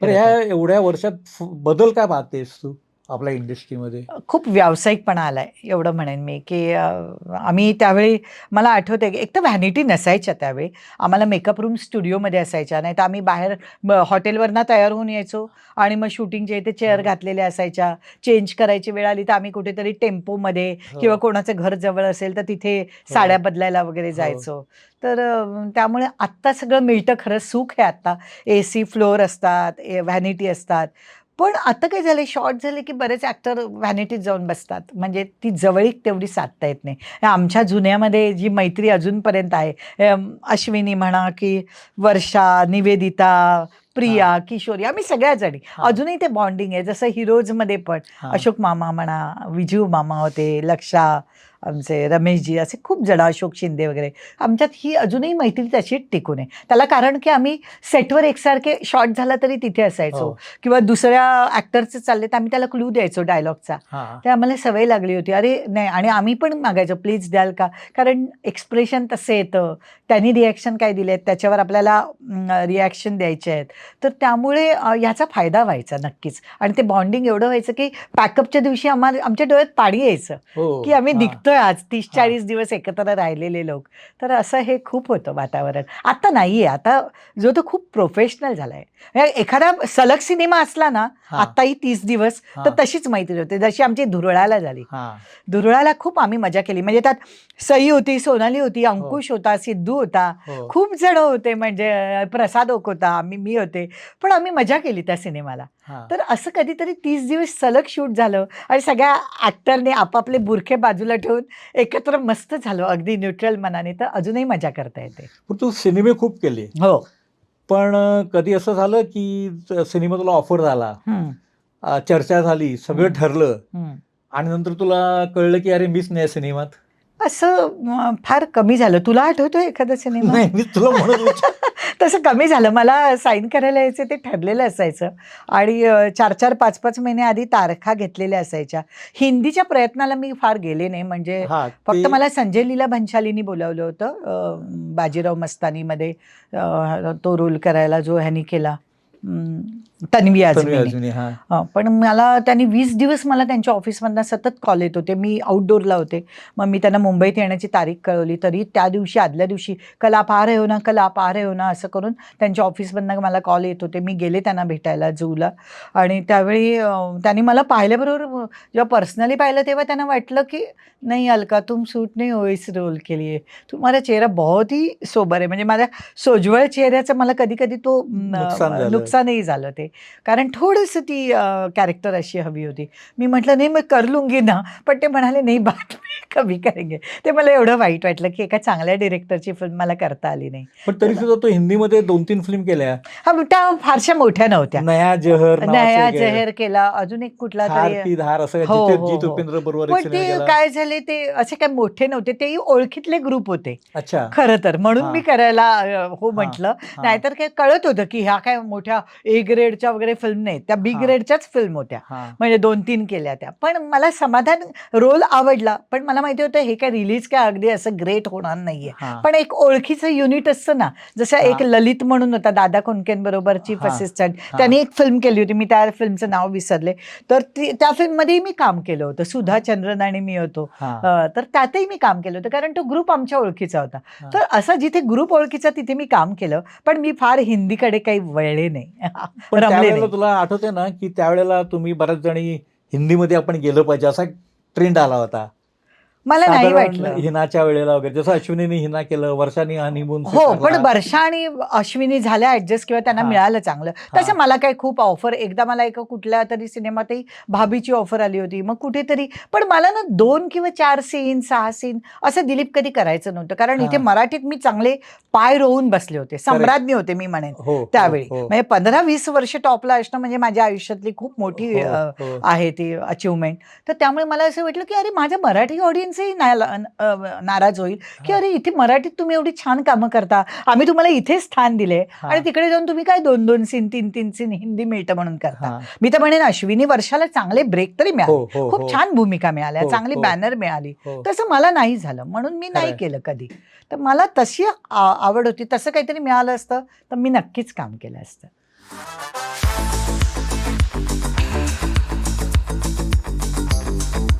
तर ह्या एवढ्या वर्षात बदल काय पाहतेस तू? आपल्या इंडस्ट्रीमध्ये? खूप व्यावसायिकपणा आलाय एवढं म्हणेन मी की आम्ही त्यावेळी मला आठवते एक तर व्हॅनिटी नसायच्या त्यावेळी आम्हाला मेकअप रूम स्टुडिओमध्ये असायच्या नाही तर आम्ही बाहेर हॉटेलवरनं तयार होऊन यायचो आणि मग शूटिंगच्या इथे चेअर हं. घातलेल्या असायच्या चेंज करायची वेळ आली तर आम्ही कुठेतरी टेम्पोमध्ये किंवा कोणाचं घर जवळ असेल तर तिथे साड्या बदलायला वगैरे जायचो. तर त्यामुळे आत्ता सगळं मिळतं खरं सुख आहे आत्ता. ए सी फ्लोअर असतात व्हॅनिटी असतात. पण आता काय झालं शॉर्ट झाले की बरेच ॲक्टर व्हॅनिटीत जाऊन बसतात. म्हणजे ती जवळीक तेवढी साधता येत नाही. आमच्या जुन्यामध्ये जी मैत्री अजूनपर्यंत आहे अश्विनी म्हणा की वर्षा निवेदिता प्रिया किशोरी आम्ही सगळ्या जणी. अजूनही ते बॉन्डिंग आहे. जसं हिरोजमध्ये पण हा. अशोक मामा म्हणा विजू मामा होते लक्षा आमचे रमेशजी असे खूप जण अशोक शिंदे वगैरे. आमच्यात ही अजूनही मैत्री तशीच टिकून आहे. त्याला कारण की आम्ही सेटवर एकसारखे शॉर्ट झाला तरी तिथे असायचो. हो. किंवा दुसऱ्या ॲक्टरचे चालले तर आम्ही त्याला क्लू द्यायचो डायलॉगचा. ते आम्हाला सवय लागली होती. अरे नाही आणि आम्ही पण मागायचो प्लीज द्याल का? कारण एक्सप्रेशन तसं येतं. त्यांनी रिॲक्शन काय दिले आहेत त्याच्यावर आपल्याला रिॲक्शन द्यायचे आहेत. तर त्यामुळे याचा फायदा व्हायचा नक्कीच आणि ते बॉन्डिंग एवढं व्हायचं की पॅकअपच्या दिवशी आम्हाला आमच्या डोळ्यात पाणी यायचं हो. की आम्ही हा. निघतोय आज तीस हा. चाळीस दिवस एकत्र राहिलेले लोक तर असं हे खूप होतं वातावरण आता नाहीये आता जो तो खूप प्रोफेशनल झालाय म्हणजे एखादा सलग सिनेमा असला ना हा. आताही तीस दिवस हा. तर तशीच मैत्री होते जशी आमची धुरळाला झाली हा. धुरळाला खूप आम्ही मजा केली म्हणजे त्यात सई होती सोनाली होती अंकुश होता सिद्धू होता हो. खूप जण होते म्हणजे प्रसाद ओक होता आम्ही मी होते पण आम्ही मजा केली त्या सिनेमाला. तर असं कधीतरी तीस दिवस सलग शूट झालं आणि सगळ्या ॲक्टरने आपापले बुरखे बाजूला ठेवून एकत्र मस्त झालं अगदी न्यूट्रल मनाने. तर अजूनही मजा करता येते. पण तू सिनेमे खूप केले. हो. पण कधी असं झालं की सिनेमा तुला ऑफर झाला? चर्चा झाली सगळं. ठरलं. आणि नंतर तुला कळलं की अरे मीच नाही सिनेमात? असं फार कमी झालं. तुला आठवतोय एखादा सिनेमा? नाही मी तुला म्हणत तसं कमी झालं. मला साईन करायला यायचं ते ठरलेलं असायचं. आणि चार चार पाच पाच महिने आधी तारखा घेतलेल्या असायच्या. हिंदीच्या प्रयत्नाला मी फार गेले नाही. म्हणजे फक्त मला संजय लीला भन्शालीनी बोलावलं होतं. बाजीराव मस्तानीमध्ये तो रोल करायला जो ह्यानी केला. तन्वी हा, पण मला त्यांनी वीस दिवस मला त्यांच्या ऑफिसमधनं सतत कॉल येत होते. मी आउटडोअरला होते. मग मी त्यांना मुंबईत येण्याची तारीख कळवली. तरी त्या दिवशी आदल्या दिवशी कल आप आ रहे हो ना कल आप आ रहे हो ना असं करून त्यांच्या ऑफिसमधनं मला कॉल येत होते. मी गेले त्यांना भेटायला जूला. आणि त्यावेळी त्यांनी मला पाहिल्याबरोबर जेव्हा पर्सनली पाहिलं तेव्हा त्यांना वाटलं की नाही अलका तुम सूट नहीं हो इस रोल के लिए. तुम्हारा चेहरा बहुत ही सोबर आहे. म्हणजे माझ्या सोज्वळ चेहऱ्याचं मला कधी कधी तो. नुकसानही झालं ते. कारण थोडंसं ती कॅरेक्टर अशी हवी होती मी म्हटलं नाही मग कर लुंगी ना पण ते म्हणाले नाही बात कमी करेंगे ते मला एवढं वाईट वाटलं की एका चांगल्या डिरेक्टरची फिल्म मला करता आली नाही पण तरी सुद्धा तो हिंदीमध्ये दोन तीन फिल्म केल्या हा त्या फारशा मोठ्या नव्हत्या नया जहर नया. जहेर केला अजून एक कुठला तरी ती धार असं हो, हो, हो. बरोबर पण ते. काय झाले ते असे काय मोठे नव्हते तेही ओळखीतले ग्रुप होते अच्छा खरं तर म्हणून. मी करायला हो म्हटलं. नाहीतर काय कळत होतं की ह्या काय मोठ्या ए ग्रेडच्या वगैरे फिल्म नाहीत त्या बी. ग्रेडच्याच फिल्म होत्या. म्हणजे दोन तीन केल्या त्या. पण मला समाधान रोल आवडला. पण मला माहिती होतं हे काय रिलीज काय अगदी असं ग्रेट होणार नाहीये. पण एक ओळखीचं युनिट असतं ना जसं. एक ललित म्हणून होता दादा कोणकेन बरोबर चीफ हा. असिस्टंट. त्यांनी एक फिल्म केली होती मी त्या फिल्मचं नाव विसरले. तर ती त्या फिल्ममध्येही मी काम केलं होतं. सुधा चंद्रन आणि मी होतो. तर त्यातही मी काम केलं होतं. कारण तो ग्रुप आमच्या ओळखीचा होता. तर असं जिथे ग्रुप ओळखीचा तिथे मी काम केलं. पण मी फार हिंदीकडे काही वळले नाही. त्यावेळेला नाही तुला आठवते ना की त्यावेळेला तुम्ही बऱ्याच जणी हिंदीमध्ये आपण गेलं पाहिजे असा ट्रेंड आला होता. मला नाही वाटलं. हिनाच्या वेळेला वगैरे जसं अश्विनीने हिना केलं वर्षाने हनीमून हो पण वर्षा आणि अश्विनी झाल्या ऍडजस्ट किंवा त्यांना. मिळालं चांगलं. तसं मला काही खूप ऑफर एकदा मला एका कुठल्या तरी सिनेमातही भाभीची ऑफर आली होती. मग कुठेतरी पण मला ना दोन किंवा चार सीन सहा सीन असं दिलीप कधी करायचं नव्हतं. कारण. इथे मराठीत मी चांगले पाय रोवून बसले होते. सम्राज्ञी होते मी म्हणेन हो हो, त्यावेळी. हो, म्हणजे पंधरा वीस वर्ष टॉपला असणं म्हणजे माझ्या आयुष्यातली खूप मोठी. आहे ती अचिव्हमेंट तर त्यामुळे मला असं वाटलं की अरे माझ्या मराठी ऑडियन्सही नाराज होईल की हा. अरे इथे मराठीत तुम्ही एवढी छान कामं करता आम्ही तुम्हाला इथे स्थान दिले हा. आणि तिकडे जाऊन तुम्ही काय दोन दोन सीन तीन तीन सीन हिंदी मिळतं म्हणून करता हा. मी तर म्हणेन अश्विनी वर्षाला चांगले ब्रेक तरी हो, मिळाले हो, खूप हो. छान भूमिका मिळाल्या हो, चांगली हो. बॅनर मिळाली हो. तसं मला नाही झालं म्हणून मी नाही. केलं कधी तर मला तशी आवड होती तसं काहीतरी मिळालं असतं तर मी नक्कीच काम केलं असतं